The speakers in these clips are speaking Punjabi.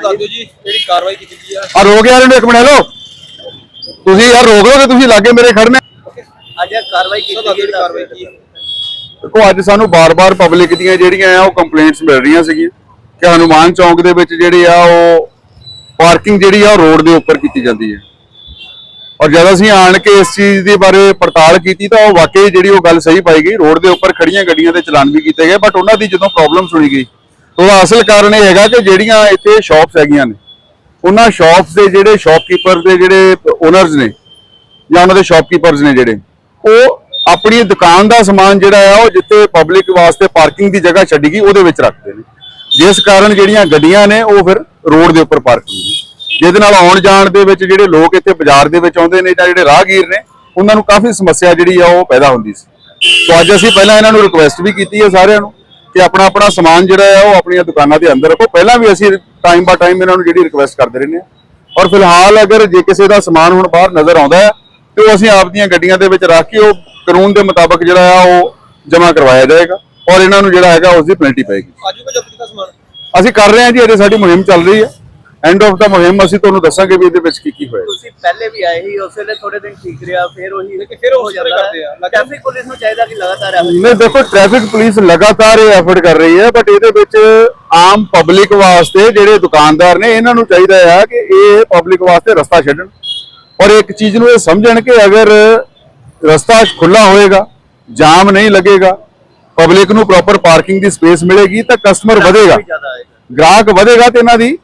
ਦੱਸ ਦਿਓ ਜੀ ਜਿਹੜੀ ਕਾਰਵਾਈ ਕੀਤੀ ਗਈ ਆ। ਆ ਰੋਕ ਯਾਰ ਇਹਨੂੰ ਇੱਕ ਮਿੰਟ ਹੈਲੋ। ਤੁਸੀਂ ਯਾਰ ਰੋਕ ਲਓ ਕਿ ਤੁਸੀਂ ਲਾਗੇ ਮੇਰੇ ਖੜਨੇ ਅੱਜ ਇਹ ਕਾਰਵਾਈ ਕੀਤੀ ਗਈ ਜਿਹੜੀ ਕਾਰਵਾਈ ਕੀ ਹੈ ਦੇਖੋ ਅੱਜ ਸਾਨੂੰ ਬਾਰ-ਬਾਰ ਪਬਲਿਕ ਦੀਆਂ ਜਿਹੜੀਆਂ ਆ ਉਹ ਕੰਪਲੇਂਟਸ ਮਿਲ ਰਹੀਆਂ ਸੀਗੀਆਂ ਕਿ ਹਨੂਮਾਨ ਚੌਂਕ ਦੇ ਵਿੱਚ ਜਿਹੜੀ ਆ ਉਹ ਪਾਰਕਿੰਗ ਜਿਹੜੀ ਆ ਉਹ ਰੋਡ ਦੇ ਉੱਪਰ ਕੀਤੀ ਜਾਂਦੀ ਹੈ ਔਰ ਜਦ ਅਸੀਂ ਆਣ ਕੇ ਇਸ ਚੀਜ਼ ਦੇ ਬਾਰੇ ਪੜਤਾਲ ਕੀਤੀ ਤਾਂ ਉਹ ਵਾਕਈ ਜਿਹੜੀ ਉਹ ਗੱਲ ਸਹੀ ਪਾਈ ਗਈ। ਰੋਡ ਦੇ ਉੱਪਰ ਖੜੀਆਂ ਗੱਡੀਆਂ ਦੇ ਚਲਾਨ ਵੀ ਕੀਤੇ ਗਏ ਬਟ ਉਹਨਾਂ ਦੀ ਜਦੋਂ ਪ੍ਰੋਬਲਮ ਸੁਣੀ ਗਈ ਉਹਦਾ ਅਸਲ ਕਾਰਨ ਇਹ ਹੈਗਾ ਕਿ ਜਿਹੜੀਆਂ ਇੱਥੇ ਸ਼ਾਪਸ ਹੈਗੀਆਂ ਨੇ, ਉਹਨਾਂ ਸ਼ਾਪਸ ਦੇ ਜਿਹੜੇ ਸ਼ਾਪਕੀਪਰ ਦੇ ਜਿਹੜੇ ਓਨਰਸ ਨੇ, ਜਾਂ ਉਹਨਾਂ ਦੇ ਸ਼ਾਪਕੀਪਰਸ ਨੇ ਜਿਹੜੇ, ਉਹ ਆਪਣੀ ਦੁਕਾਨ ਦਾ ਸਮਾਨ ਜਿਹੜਾ ਆ, ਉਹ ਜਿੱਥੇ ਪਬਲਿਕ ਵਾਸਤੇ ਪਾਰਕਿੰਗ ਦੀ ਜਗ੍ਹਾ ਛੱਡੀ ਗਈ, ਉਹਦੇ ਵਿੱਚ ਰੱਖਦੇ ਨੇ। ਜਿਸ ਕਾਰਨ ਜਿਹੜੀਆਂ ਗੱਡੀਆਂ ਨੇ, ਉਹ ਫਿਰ ਰੋਡ ਦੇ ਉੱਪਰ ਪਾਰਕ ਹੁੰਦੀਆਂ ਜਿਹਦੇ ਨਾਲ ਆਉਣ ਜਾਣ ਦੇ ਵਿੱਚ ਜਿਹੜੇ ਲੋਕ ਇੱਥੇ ਬਾਜ਼ਾਰ ਦੇ ਵਿੱਚ ਆਉਂਦੇ ਨੇ, ਜਾਂ ਜਿਹੜੇ ਰਾਹਗੀਰ ਨੇ, ਉਹਨਾਂ ਨੂੰ ਕਾਫੀ ਸਮੱਸਿਆ ਜਿਹੜੀ ਆ, ਉਹ ਪੈਦਾ ਹੁੰਦੀ ਸੀ। ਸੋ ਅੱਜ ਅਸੀਂ ਪਹਿਲਾਂ ਇਹਨਾਂ ਨੂੰ ਰਿਕੁਐਸਟ ਵੀ ਕੀਤੀ ਹੈ ਸਾਰਿਆਂ ਨੂੰ ਕਿ ਆਪਣਾ ਆਪਣਾ ਸਮਾਨ ਜਿਹੜਾ ਹੈ ਉਹ ਆਪਣੀਆਂ ਦੁਕਾਨਾਂ ਦੇ ਅੰਦਰ ਰੱਖੋ। ਪਹਿਲਾਂ ਵੀ ਅਸੀਂ ਟਾਈਮ ਬਾ ਟਾਈਮ ਇਹਨਾਂ ਨੂੰ ਜਿਹੜੀ ਰਿਕੁਐਸਟ ਕਰਦੇ ਰਹਿੰਦੇ ਹਾਂ। ਔਰ ਫਿਲਹਾਲ ਅਗਰ ਜੇ ਕਿਸੇ ਦਾ ਸਮਾਨ ਹੁਣ ਬਾਹਰ ਨਜ਼ਰ ਆਉਂਦਾ ਹੈ ਤੇ ਉਹ ਅਸੀਂ ਆਪਦੀਆਂ ਗੱਡੀਆਂ ਦੇ ਵਿੱਚ ਰੱਖ ਕੇ ਉਹ ਕਾਨੂੰਨ ਦੇ ਮੁਤਾਬਕ ਜਿਹੜਾ ਆ ਉਹ ਜਮ੍ਹਾਂ ਕਰਵਾਇਆ ਜਾਏਗਾ। ਔਰ ਇਹਨਾਂ ਨੂੰ ਜਿਹੜਾ ਹੈਗਾ ਉਸ ਦੀ ਪੈਨਲਟੀ ਪਏਗੀ। ਅੱਜ ਵੀ ਜਬਤ ਕੀਤਾ ਸਮਾਨ? ਅਸੀਂ ਕਰ ਰਹੇ ਹਾਂ ਜੀ ਅਜੇ ਸਾਡੀ ਮੁਹਿੰਮ ਚੱਲ ਰਹੀ ਹੈ। ਐਂਡ ਆਫ ਦਾ ਮੁਹਿੰਮ ਅਸੀਂ ਤੁਹਾਨੂੰ ਦੱਸਾਂਗੇ ਵੀ ਇਹਦੇ ਵਿੱਚ ਕੀ ਕੀ ਹੋਇਆ। ਤੁਸੀਂ ਪਹਿਲੇ ਵੀ ਆਏ ਸੀ ਉਸ ਵੇਲੇ ਥੋੜੇ ਦਿਨ ਠੀਕ ਰਿਹਾ ਫਿਰ ਉਹੀ ਲੇਕਿਨ ਫਿਰ ਉਸ ਤਰ੍ਹਾਂ ਕਰਦੇ ਆ। ਲੱਗਦਾ- ਟ੍ਰੈਫਿਕ ਪੁਲਿਸ ਨੂੰ ਚਾਹੀਦਾ ਕਿ ਲਗਾਤਾਰ ਨਹੀਂ ਦੇਖੋ ਟ੍ਰੈਫਿਕ ਪੁਲਿਸ ਲਗਾਤਾਰ ਇਹ ਐਫਰਟ ਕਰ ਰਹੀ ਹੈ ਬਟ ਇਹਦੇ ਵਿੱਚ ਆਮ ਪਬਲਿਕ ਵਾਸਤੇ ਜਿਹੜੇ ਦੁਕਾਨਦਾਰ ਨੇ ਇਹਨਾਂ ਨੂੰ ਚਾਹੀਦਾ ਹੈ ਕਿ ਇਹ ਪਬਲਿਕ ਵਾਸਤੇ ਰਸਤਾ ਛੱਡਣ। ਔਰ ਇੱਕ ਚੀਜ਼ ਨੂੰ ਇਹ ਸਮਝਣ ਕਿ ਅਗਰ ਰਸਤਾ ਖੁੱਲਾ ਹੋਏਗਾ ਜਾਮ ਨਹੀਂ ਲੱਗੇਗਾ ਪਬਲਿਕ ਨੂੰ ਪ੍ਰੋਪਰ ਪਾਰਕਿੰਗ ਦੀ ਸਪੇਸ ਮਿਲੇਗੀ ਤਾਂ ਕਸਟਮਰ ਵਧੇਗਾ। ਗ੍ਰਾਹਕ ਵਧੇਗਾ ਤੇ ਇਹਨਾਂ ਦੀ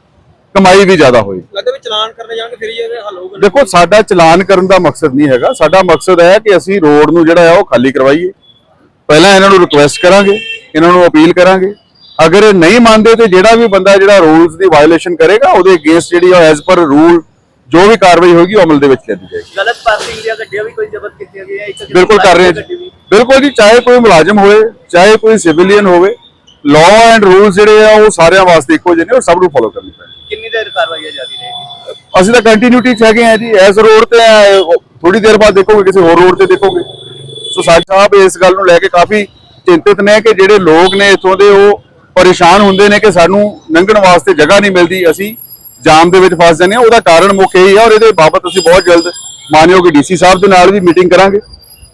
ਕਮਾਈ ਵੀ ਜ਼ਿਆਦਾ ਹੋਏਗੀ ਲੱਗਦਾ ਵੀ ਚਲਾਨ ਕਰਨੇ ਜਾਣਗੇ ਫਿਰ ਹੀ ਇਹਦੇ ਹੱਲ ਹੋਊਗਾ। ਦੇਖੋ ਸਾਡਾ ਚਲਾਨ ਕਰਨ ਦਾ ਮਕਸਦ ਨਹੀਂ ਹੈਗਾ। ਸਾਡਾ ਮਕਸਦ ਹੈ ਕਿ ਅਸੀਂ ਰੋਡ ਨੂੰ ਜਿਹੜਾ ਹੈ ਉਹ ਖਾਲੀ ਕਰਵਾਈਏ। ਪਹਿਲਾਂ ਇਹਨਾਂ ਨੂੰ ਰਿਕੁਐਸਟ ਕਰਾਂਗੇ ਇਹਨਾਂ ਨੂੰ ਅਪੀਲ ਕਰਾਂਗੇ। ਅਗਰ ਇਹ ਨਹੀਂ ਮੰਨਦੇ ਤੇ ਜਿਹੜਾ ਵੀ ਬੰਦਾ ਜਿਹੜਾ ਰੂਲਸ ਦੀ ਵਾਇਓਲੇਸ਼ਨ ਕਰੇਗਾ ਉਹਦੇ ਅਗੇਂਸਟ ਜਿਹੜੀ ਆ ਐਜ਼ ਪਰ ਰੂਲ ਜੋ ਵੀ ਕਾਰਵਾਈ ਹੋਏਗੀ ਉਹ ਅਮਲ ਦੇ ਵਿੱਚ ਲਿਆਂਦੀ ਜਾਏਗੀ। ਗਲਤ ਪਾਰਕਿੰਗ ਦੀਆਂ ਗੱਡੀਆਂ ਵੀ ਕੋਈ ਜ਼ਬਤ ਕੀਤੀਆਂ ਗਈਆਂ ਇੱਕ ਬਿਲਕੁਲ ਕਰ ਰਹੇ ਜੀ। ਬਿਲਕੁਲ ਜੀ ਚਾਹੇ ਕੋਈ ਮੁਲਾਜ਼ਮ ਹੋਵੇ ਚਾਹੇ ਕੋਈ ਸਿਵਿਲੀਅਨ ਹੋਵੇ ਲਾਅ ਐਂਡ ਰੂਲਸ ਜਿਹੜੇ ਆ ਉਹ ਸਾਰਿਆਂ ਵਾਸਤੇ ਇੱਕੋ ਜਿਹੇ ਨੇ ਉਹ ਸਭ ਨੂੰ ਫੋਲੋ ਕਰਨੇ ਪੈਣਗੇ ਜਾਰੀ ਰਹੇਗੀ। ਅਸੀਂ ਤਾਂ ਕੰਟੀਨਿਊਟੀ ਚ ਹੈਗੇ ਆ ਜੀ ਇਸ ਰੋਡ ਤੇ ਥੋੜੀ ਦੇਰ ਬਾਅਦ ਦੇਖੋਗੇ ਕਿਸੇ ਹੋਰ ਰੋਡ ਤੇ ਦੇਖੋਗੇ। ਸੋ ਸਾਹਿਬ ਇਸ ਗੱਲ ਨੂੰ ਲੈ ਕੇ ਕਾਫੀ ਚਿੰਤਿਤ ਨੇ ਕਿ ਜਿਹੜੇ ਲੋਕ ਨੇ ਇੱਥੋਂ ਦੇ ਉਹ ਪਰੇਸ਼ਾਨ ਹੁੰਦੇ ਨੇ ਕਿ ਸਾਨੂੰ ਲੰਘਣ ਵਾਸਤੇ ਜਗ੍ਹਾ ਨਹੀਂ ਮਿਲਦੀ ਅਸੀਂ ਜਾਮ ਦੇ ਵਿੱਚ ਫਸ ਜਾਂਦੇ ਹਾਂ। ਉਹਦਾ ਕਾਰਨ ਮੁੱਖ ਇਹੀ ਹੈ ਔਰ ਇਹਦੇ ਬਾਬਤ ਅਸੀਂ ਬਹੁਤ ਜਲਦ ਮਾਨਯੋਗ ਡੀਸੀ ਸਾਹਿਬ ਦੇ ਨਾਲ ਵੀ ਮੀਟਿੰਗ ਕਰਾਂਗੇ।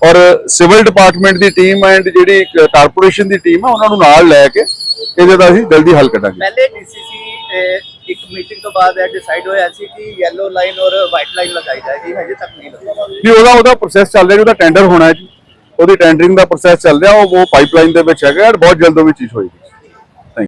ਔਰ ਸਿਵਲ ਡਿਪਾਰਟਮੈਂਟ ਦੀ ਟੀਮ ਐਂਡ ਜਿਹੜੀ ਕਾਰਪੋਰੇਸ਼ਨ ਦੀ ਟੀਮ ਹੈ ਉਹਨਾਂ ਨੂੰ ਨਾਲ ਲੈ ਕੇ ਇਹਦੇ ਦਾ ਅਸੀਂ ਜਲਦੀ ਹੱਲ ਕੱਢਾਂਗੇ ਪਹਿਲੇ ਡੀਸੀਸੀ ਇੱਕ ਮੀਟਿੰਗ ਤੋਂ ਬਾਅਦ ਇਹ ਡਿਸਾਈਡ ਹੋਇਆ ਸੀ ਕਿ ਯੈਲੋ ਲਾਈਨ ਔਰ ਵਾਈਟ ਲਾਈਨ ਲਗਾਈ ਜਾਏਗੀ, ਹਜੇ ਤੱਕ ਨਹੀਂ ਲੱਗੀ ਜੀ ਉਹਦਾ ਉਹਦਾ ਪ੍ਰੋਸੈਸ ਚੱਲ ਰਿਹਾ ਜੀ ਉਹਦਾ ਟੈਂਡਰ ਹੋਣਾ ਹੈ ਜੀ। ਉਹਦੀ ਟੈਂਡਰਿੰਗ ਦਾ ਪ੍ਰੋਸੈਸ ਚੱਲ ਰਿਹਾ, ਉਹ ਉਹ ਪਾਈਪਲਾਈਨ ਦੇ ਵਿੱਚ ਹੈਗਾ, ਬਹੁਤ ਜਲਦ ਉਹ ਵੀ ਚੀਜ਼ ਹੋਏਗੀ।